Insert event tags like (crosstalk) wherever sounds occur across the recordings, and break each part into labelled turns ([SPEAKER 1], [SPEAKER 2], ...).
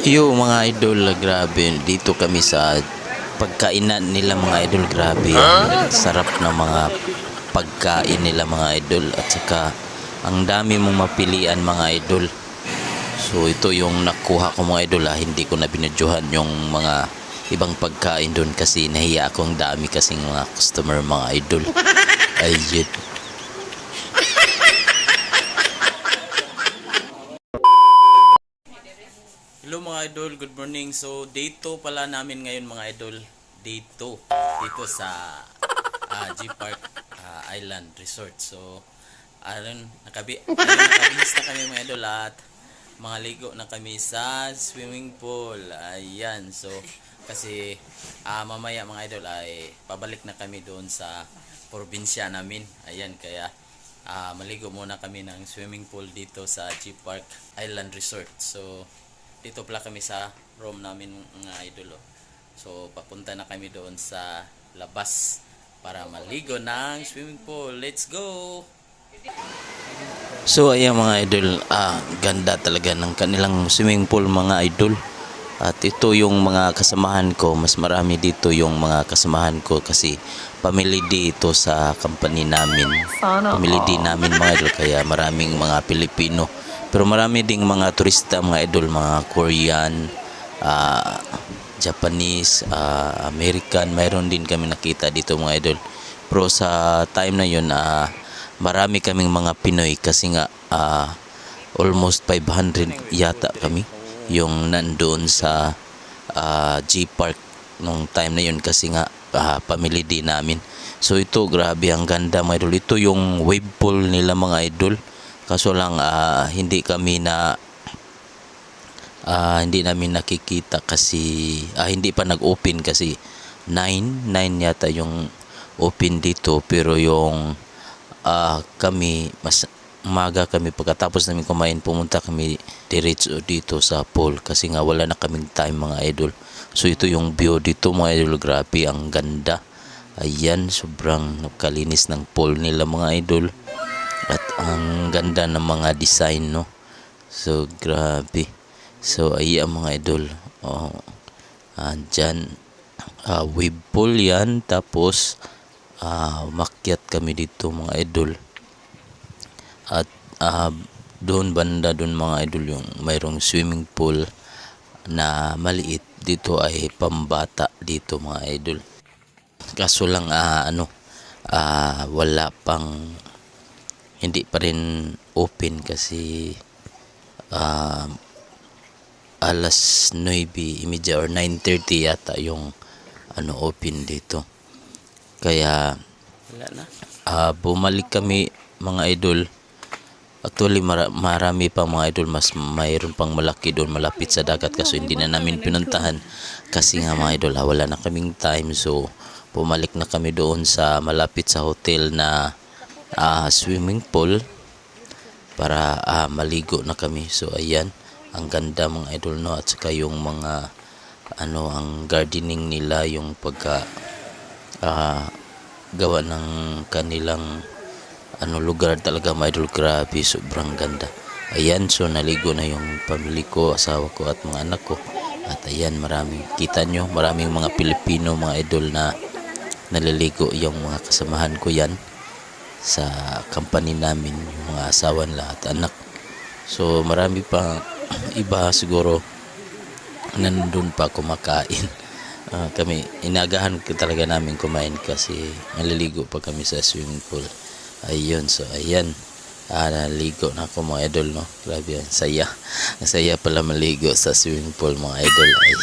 [SPEAKER 1] Yo mga idol, grabe. Dito kami sa pagkainan nila mga idol, grabe. Sarap ng mga pagkain nila mga idol. At saka ang dami mong mapilian mga idol. So ito yung nakuha ko mga idol ha. Hindi ko na binadyohan yung mga ibang pagkain doon kasi nahiya akong dami kasing mga customer mga idol. (laughs) Ayun. Idol, good morning. So, day 2 pala namin ngayon mga idol. Day 2 dito sa ah, G Park ah, Island Resort. So, ayun, nakabi nakabihis na kami mga idol at mga ligo na kami sa swimming pool. Ayan, so kasi ah, mamaya mga idol ay pabalik na kami doon sa probinsya namin. Ayan, kaya ah, maligo muna kami ng swimming pool dito sa G Park Island Resort. So, dito pala kami sa room namin mga idol. oh. So, papunta na kami doon sa labas para maligo ng swimming pool. Let's go! So, ayan mga idol, ah, ganda talaga ng kanilang swimming pool mga idol. At ito yung mga kasamahan ko, mas marami dito yung mga kasamahan ko kasi family dito sa company namin. Family din namin mga idol, kaya maraming mga Pilipino. Pero marami ding mga turista mga idol, mga Korean, ah, Japanese, ah, American, mayroon din kami nakita dito mga idol. Pero sa time na yun, ah, marami kaming mga Pinoy kasi nga ah, almost 500 yata kami yung nandoon sa ah, G Park nung time na yun kasi nga ah, family din namin. So ito grabe ang ganda mga idol. Ito yung wave pool nila mga idol. Kaso lang ah, hindi kami na ah, hindi namin nakikita kasi ah, hindi pa nag-open kasi 9 9 yata yung open dito. Pero yung ah, kami mas umaga kami. Pagkatapos namin kumain pumunta kami diretso dito sa pool kasi nga wala na kaming time mga idol. So ito yung view dito mga idol. Grabe ang ganda. Ayan sobrang nakalinis ng pool nila mga idol at ang ganda ng mga design no? So grabe. So ayan mga idol. Oh andyan ah, wave pool yan. Tapos ah, umakyat kami dito mga idol. At ah, doon banda doon mga idol yung mayroong swimming pool na maliit. Dito ay pambata dito mga idol. Kaso lang ah, ano ah, wala pang hindi pa rin open kasi ah, alas 9 imedya or 9.30 yata yung ano open dito. Kaya
[SPEAKER 2] Wala na.
[SPEAKER 1] ah, bumalik kami mga idol. Actually mara- marami pa mga idol mas mayroon pang malaki doon malapit sa dagat kaso hindi na namin pinuntahan. Kasi nga mga idol ah, wala na kaming time. So bumalik na kami doon sa malapit sa hotel na ah, swimming pool para ah, maligo na kami. So ayan ang ganda mga idol no? At saka yung mga ano ang gardening nila yung pagka ah, gawa ng kanilang ano lugar talaga mga idol. Grabe sobrang ganda. Ayan so naligo na yung pamilya ko asawa ko at mga anak ko. At ayan maraming kita nyo maraming mga Pilipino mga idol na naliligo yung mga kasamahan ko yan sa company namin yung mga asawa nila at anak. So marami pa iba siguro nandun pa kumakain. (laughs) Ah, kami inagahan ko talaga namin kumain kasi naliligo pa kami sa swimming pool. Ayun so ayan. Ah, naligo na ako mga idol no? Grabe ang saya. Saya pala maligo sa swimming pool mga idol. Ayun.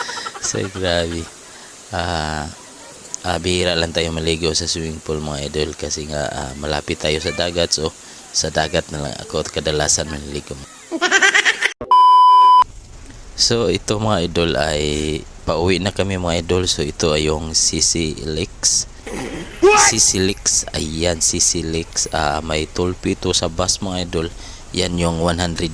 [SPEAKER 1] (laughs) So grabe. Ah ah, bihira lang tayo maligo sa swimming pool mga idol kasi nga ah, malapit tayo sa dagat so sa dagat na lang ako kadalasan maliligo (laughs) So ito mga idol ay pauwi na kami mga idol. So ito ay yung CC Lex. CC Lex. Ayan CC Lex. Ah, may fee ito sa bus mga idol. Yan yung 180.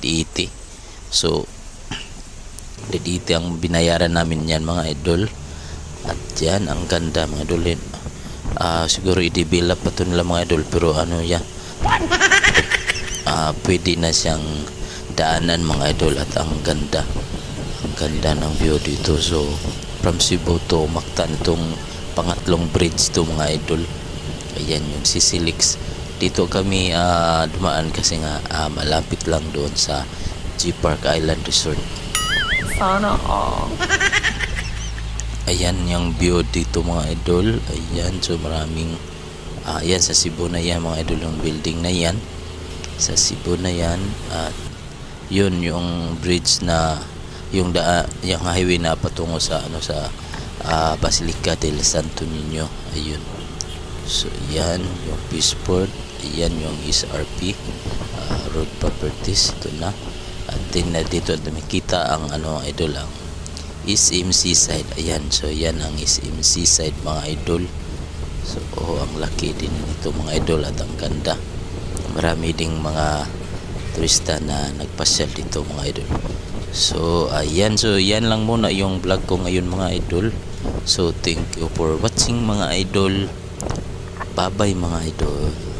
[SPEAKER 1] So (clears throat) 180 ang binayaran namin yan mga idol. At yan ang ganda mga idol. Ah, siguro i-develop pa ito nila mga idol pero ano yan. (laughs) Ah, pwede na siyang daanan mga idol at ang ganda ganda ng view dito. So, from Cebu to Mactan, itong pangatlong bridge to mga idol. Ayan yung Sisilix. Dito kami ah, dumaan kasi nga ah, malapit lang doon sa G Park Island Resort.
[SPEAKER 2] Sana all.
[SPEAKER 1] Ayan yung view dito mga idol. Ayan, so maraming ah, ayan sa Cebu na yan mga idol yung building na yan. Sa Cebu na yan at yun yung bridge na yung da yung highway na patungo sa ano sa ah, Basilica del Santo Niño. Ayun. So yan yung Peaceport, yan yung SRP ah, Road Properties ito na. At din na dito nakita ang ano idol ang SMC side. Ayan, so yan ang SMC side mga idol. So oh, ang laki din nito mga idol at ang ganda. Marami ding mga turista na nagpasyal dito mga idol. So ayan, so yan lang muna yung vlog ko ngayon mga idol. So thank you for watching mga idol. Bye bye mga idol.